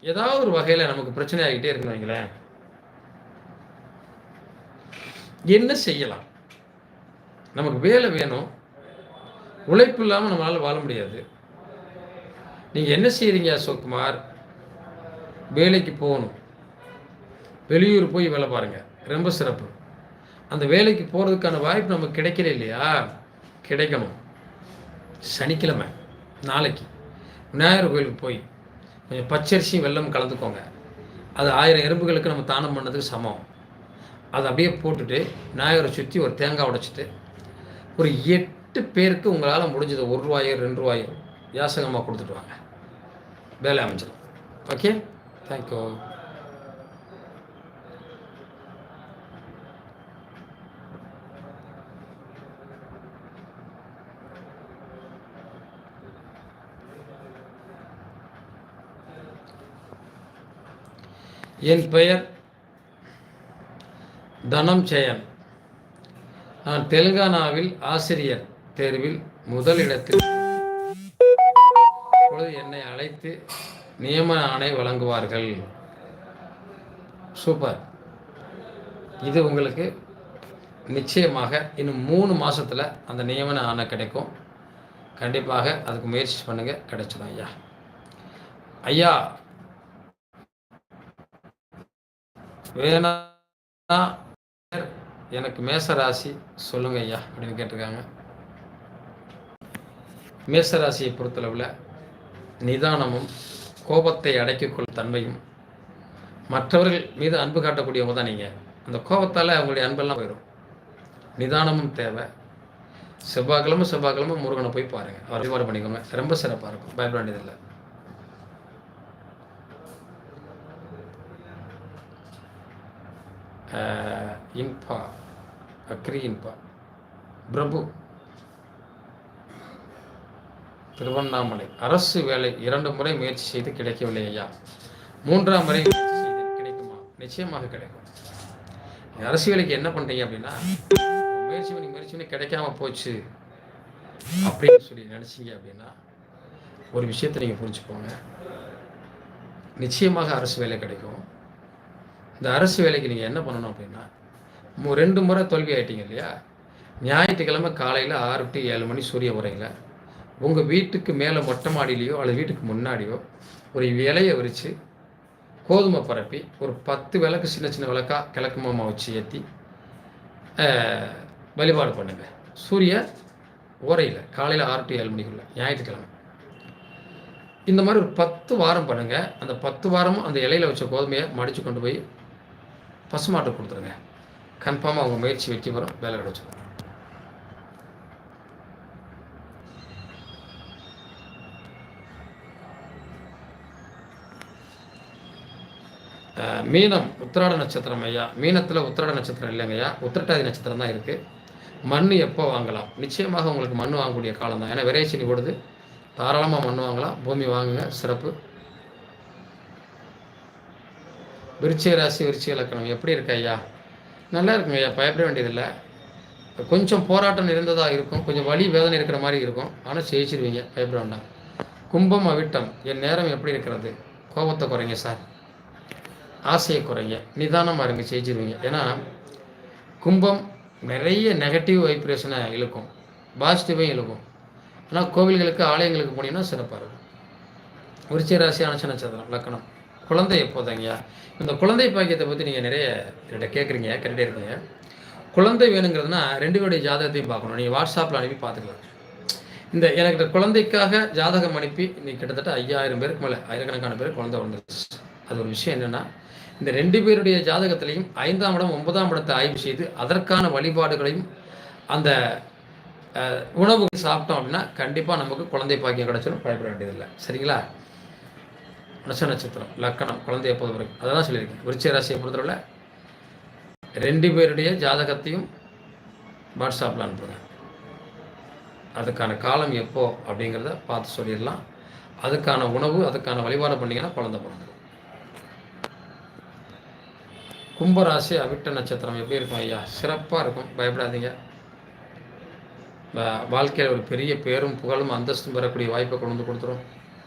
ஏதாவது ஒரு வகையில் நமக்கு பிரச்சனை ஆகிட்டே இருக்குன்னு வைங்களேன். என்ன செய்யலாம்? நமக்கு வேலை வேணும். உழைப்பு இல்லாமல் நம்மளால் வாழ முடியாது. நீங்கள் என்ன செய்கிறீங்க அசோக்குமார்? வேலைக்கு போகணும். வெளியூர் போய் வேலை பாருங்கள் ரொம்ப சிறப்பு. அந்த வேலைக்கு போகிறதுக்கான வாய்ப்பு நமக்கு கிடைக்கல இல்லையா? கிடைக்கணும். சனிக்கிழமை நாளைக்கு. விநாயகர் கோயிலுக்கு போய் கொஞ்சம் பச்சரிசியும் வெல்லம் கலந்துக்கோங்க. அது ஆயிரம் எறும்புகளுக்கு நம்ம தானம் பண்ணதுக்கு சமம். அதை அப்படியே போட்டுட்டு விநாயகரை சுற்றி ஒரு தேங்காய் உடைச்சிட்டு ஒரு எட்டு பேருக்கு உங்களால் முடிஞ்சது ஒரு ரூபாயோ ரெண்டு ரூபாயோ யாசகமாக கொடுத்துட்டு வாங்க. வேலை அமைஞ்சிடும் ஓகே தேங்க்யூ என் பெயர் தனம் ஜெயன் நான் தெலுங்கானாவில் ஆசிரியர் தேர்வில் முதலிடத்தில் இப்பொழுது என்னை அழைத்து நியமன ஆணை வழங்குவார்கள். சூப்பர் இது உங்களுக்கு நிச்சயமாக இன்னும் மூணு மாதத்தில் அந்த நியமன ஆணை கிடைக்கும். கண்டிப்பாக அதுக்கு முயற்சி பண்ணுங்கள் கிடைச்சிடும் ஐயா. ஐயா வேணா எனக்கு மேச ராசி சொல்லுங்க ஐயா அப்படின்னு கேட்டிருக்காங்க. மேச ராசியை பொறுத்தளவில் நிதானமும் கோபத்தை அடக்கிக்கொள் தன்மையும் மற்றவர்கள் மீது அன்பு காட்டக்கூடியவங்க தான் நீங்கள் அந்த கோபத்தால் அவங்களுடைய அன்பெல்லாம் போயிடும். நிதானமும் தேவை. செவ்வாய்க்கிழமை செவ்வாய்க்கிழமை முருகனை போய் பாருங்கள் அவர் வழிபாடு பண்ணிக்கோங்க. ரொம்ப சிறப்பாக இருக்கும். பயப்பட வேண்டியதில்லை. இன்பா அக்ரி இன்பா. பிரபு. திருவண்ணாமலை. அரசு வேலை இரண்டு முறை முயற்சி செய்து கிடைக்கவில்லை ஐயா. மூன்றாம் முறை முயற்சி செய்து கிடைக்குமா? நிச்சயமாக கிடைக்கும். அரசு வேலைக்கு என்ன பண்றீங்க அப்படின்னா முயற்சி பண்ணி முயற்சி பண்ணி கிடைக்காம போச்சு அப்படின்னு சொல்லி நினைச்சீங்க அப்படின்னா ஒரு விஷயத்தை நீங்க புரிஞ்சுக்கோங்க. நிச்சயமாக அரசு வேலை கிடைக்கும். இந்த அரசு வேலைக்கு நீங்கள் என்ன பண்ணணும் அப்படின்னா ரெண்டு முறை தோல்வி ஆகிட்டீங்க இல்லையா? ஞாயிற்றுக்கிழமை காலையில் ஆறு டு ஏழு மணி சூரிய உரையில் உங்கள் வீட்டுக்கு மேலே மொட்டை மாடியிலையோ அல்லது வீட்டுக்கு முன்னாடியோ ஒரு இலையை விரித்து கோதுமை பரப்பி ஒரு பத்து விளக்கு சின்ன சின்ன விளக்கா கிழக்கு மாமா வச்சு ஏற்றி வழிபாடு பண்ணுங்க. சூரிய உரையில் காலையில் ஆறு டு ஏழு மணிக்குள்ள ஞாயிற்றுக்கிழமை. இந்த மாதிரி ஒரு பத்து வாரம் பண்ணுங்கள் அந்த பத்து வாரமும் அந்த இலையில வச்ச கோதுமையை மடித்து கொண்டு போய் பசுமாட்டை கொடுத்துருங்க. கன்ஃபார்மாக அவங்க முயற்சி வெற்றி பெறும். வேலை கிடைச்சிடும் மீனம் உத்திராட நட்சத்திரம் ஐயா. மீனத்தில் உத்திராட நட்சத்திரம் இல்லைங்க ஐயா. உத்திரட்டாதி நட்சத்திரம் தான் இருக்குது மண் எப்போ வாங்கலாம்? நிச்சயமாக உங்களுக்கு மண் வாங்கக்கூடிய காலம் தான் ஏன்னா விரைச்சனி கொடுது தாராளமாக மண் வாங்கலாம். பூமி வாங்குங்க. சிறப்பு. விருச்சிக ராசி விருச்சிக லக்கணம் எப்படி இருக்கு ஐயா? நல்லா இருக்குங்க ஐயா பயப்பட வேண்டியதில்லை. கொஞ்சம் போராட்டம் இருந்ததாக இருக்கும். கொஞ்சம் வலி வேதனை இருக்கிற மாதிரி இருக்கும். ஆனால் ஜெயிச்சிருவீங்க பயப்பட வேண்டாம். கும்பம் அவிட்டம். என் நேரம் எப்படி இருக்கிறது? கோபத்தை குறைங்க சார். ஆசையை குறைங்க. நிதானமாக இருங்க ஜெயிச்சிருவீங்க. ஏன்னா கும்பம் நிறைய நெகட்டிவ் வைப்ரேஷனை இழுக்கும். பாசிட்டிவையும் இழுக்கும். ஆனால் கோவில்களுக்கு ஆலயங்களுக்கு போனீங்கன்னா சிறப்பாக இருக்கும். விருச்சிக ராசி அனுச நட்சத்திரம் லக்கணம் குழந்தை எப்போதாங்கய்யா இந்த குழந்தை பாக்கியத்தை பற்றி நீங்கள் நிறைய என்கிட்ட கேட்குறீங்க கேட்டுட்டே இருக்கீங்க. குழந்தை வேணுங்கிறதுனா ரெண்டு பேருடைய ஜாதகத்தையும் பார்க்கணும். நீங்கள் வாட்ஸ்அப்பில் அனுப்பி பார்த்துக்கலாம். இந்த எனக்கு இந்த குழந்தைக்காக ஜாதகம் அனுப்பி இன்னைக்கு கிட்டத்தட்ட ஐயாயிரம் பேருக்கு மேலே ஆயிரக்கணக்கான பேர் குழந்தை வந்துருச்சு அது ஒரு விஷயம் என்னென்னா இந்த ரெண்டு பேருடைய ஜாதகத்திலையும் ஐந்தாம் இடம் ஒன்பதாம் இடத்தை ஆய்வு செய்து அதற்கான வழிபாடுகளையும் அந்த உணவு சாப்பிட்டோம் அப்படின்னா கண்டிப்பாக நமக்கு குழந்தை பாக்கியம் கிடைச்சிடும் பயப்பட வேண்டியதில்லை. சரிங்களா? நட்ச நட்சத்திரம் லக்கணம் குழந்தைய பொறுத்த வரைக்கும். அதை தான் சொல்லியிருக்கேன். விருச்சிக ராசியை பொறுத்தவரை ரெண்டு பேருடைய ஜாதகத்தையும் வாட்ஸ்அப்பில் அனுப்புங்க. அதுக்கான காலம் எப்போ அப்படிங்கிறத பார்த்து சொல்லிடலாம். அதுக்கான உணவு அதுக்கான வழிபாடு பண்ணிங்கன்னா குழந்தை பிறந்தது கும்பராசி அவிட்ட நட்சத்திரம் எப்படி இருக்கும் ஐயா? சிறப்பாக இருக்கும். பயப்படாதீங்க. வாழ்க்கையில் ஒரு பெரிய பேரும் புகழும் அந்தஸ்தும் பெறக்கூடிய வாய்ப்பை கொண்டு வந்து கொடுத்துரும்.